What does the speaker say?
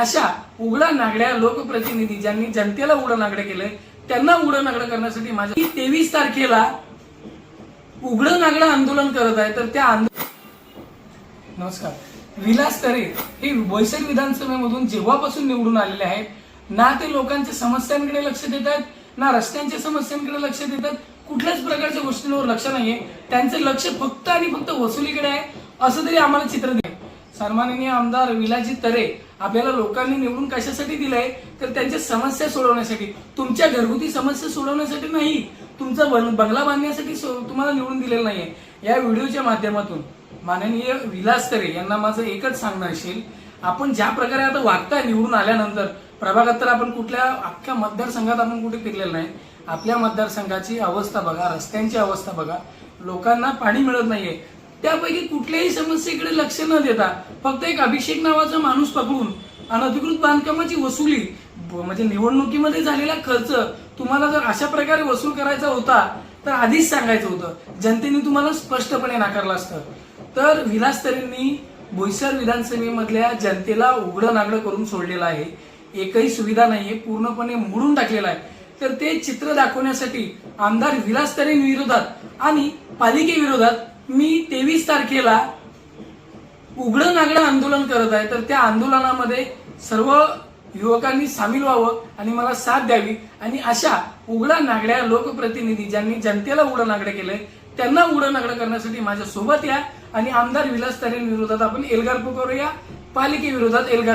अशा उघडा नागड्या लोकप्रतिनिधी ज्यांनी जनतेला उघडं नागडं केलंय त्यांना उघडं नागडं करण्यासाठी माझ्या तेवीस तारखेला उघडं नागडं आंदोलन करत आहे तर त्या आंदोलन नमस्कार. विलास तरे हे बोईसर विधानसभेमधून जेव्हापासून निवडून आलेले आहेत ना ते लोकांच्या समस्यांकडे लक्ष देत आहेत ना रस्त्यांच्या समस्यांकडे लक्ष देतात कुठल्याच प्रकारच्या गोष्टींवर लक्ष नाहीये. त्यांचं लक्ष फक्त आणि फक्त वसुलीकडे आहे असं तरी आम्हाला चित्र दे सन्माननीय आमदार विलाजी तरे आपल्याला लोकांनी निवडून कशासाठी दिलंय? तर त्यांच्या समस्या सोडवण्यासाठी. तुमच्या घरगुती समस्या सोडवण्यासाठी नाही. तुमचा बंगला बांधण्यासाठी तुम्हाला निवडून दिलेलं नाहीये. या व्हिडिओच्या माध्यमातून माननीय विलास तरे यांना माझं एकच सांगणं असेल. आपण ज्या प्रकारे आता वागताय निवडून आल्यानंतर प्रभागात तर आपण कुठल्या अख्ख्या मतदारसंघात आपण कुठे फिरलेलं नाही. आपल्या मतदारसंघाची अवस्था बघा रस्त्यांची अवस्था बघा. लोकांना पाणी मिळत नाहीये. त्यापैकी कुठल्याही समस्येकडे लक्ष न देता फक्त एक अभिषेक नावाचा माणूस पकडून अनधिकृत बांधकामाची वसुली म्हणजे निवडणुकीमध्ये झालेला खर्च तुम्हाला जर अशा प्रकारे वसूल करायचा होता तर आधीच सांगायचं होतं. जनतेने तुम्हाला स्पष्टपणे नाकारलं असतं. तर विलास तरेंनी बोईसर विधानसभेमधल्या जनतेला उघडं नागडं करून सोडलेलं आहे. एकही सुविधा नाहीये पूर्णपणे मोडून टाकलेला आहे. तर ते चित्र दाखवण्यासाठी आमदार विलास तरेंविरोधात आणि पालिकेविरोधात मी तेवीस तारखेला उघडं नागडं आंदोलन करत आहे तर त्या आंदोलनामध्ये सर्व युवकांनी सामील व्हावं आणि मला साथ द्यावी. आणि अशा उघडा नागड्या लोकप्रतिनिधी ज्यांनी जनतेला उघडं नागडं केलंय त्यांना उघडं नागडं करण्यासाठी माझ्या सोबत या. आणि आमदार विलास तरे विरोधात आपण एल्गार पुकारूया. पालिकेविरोधात एल्गार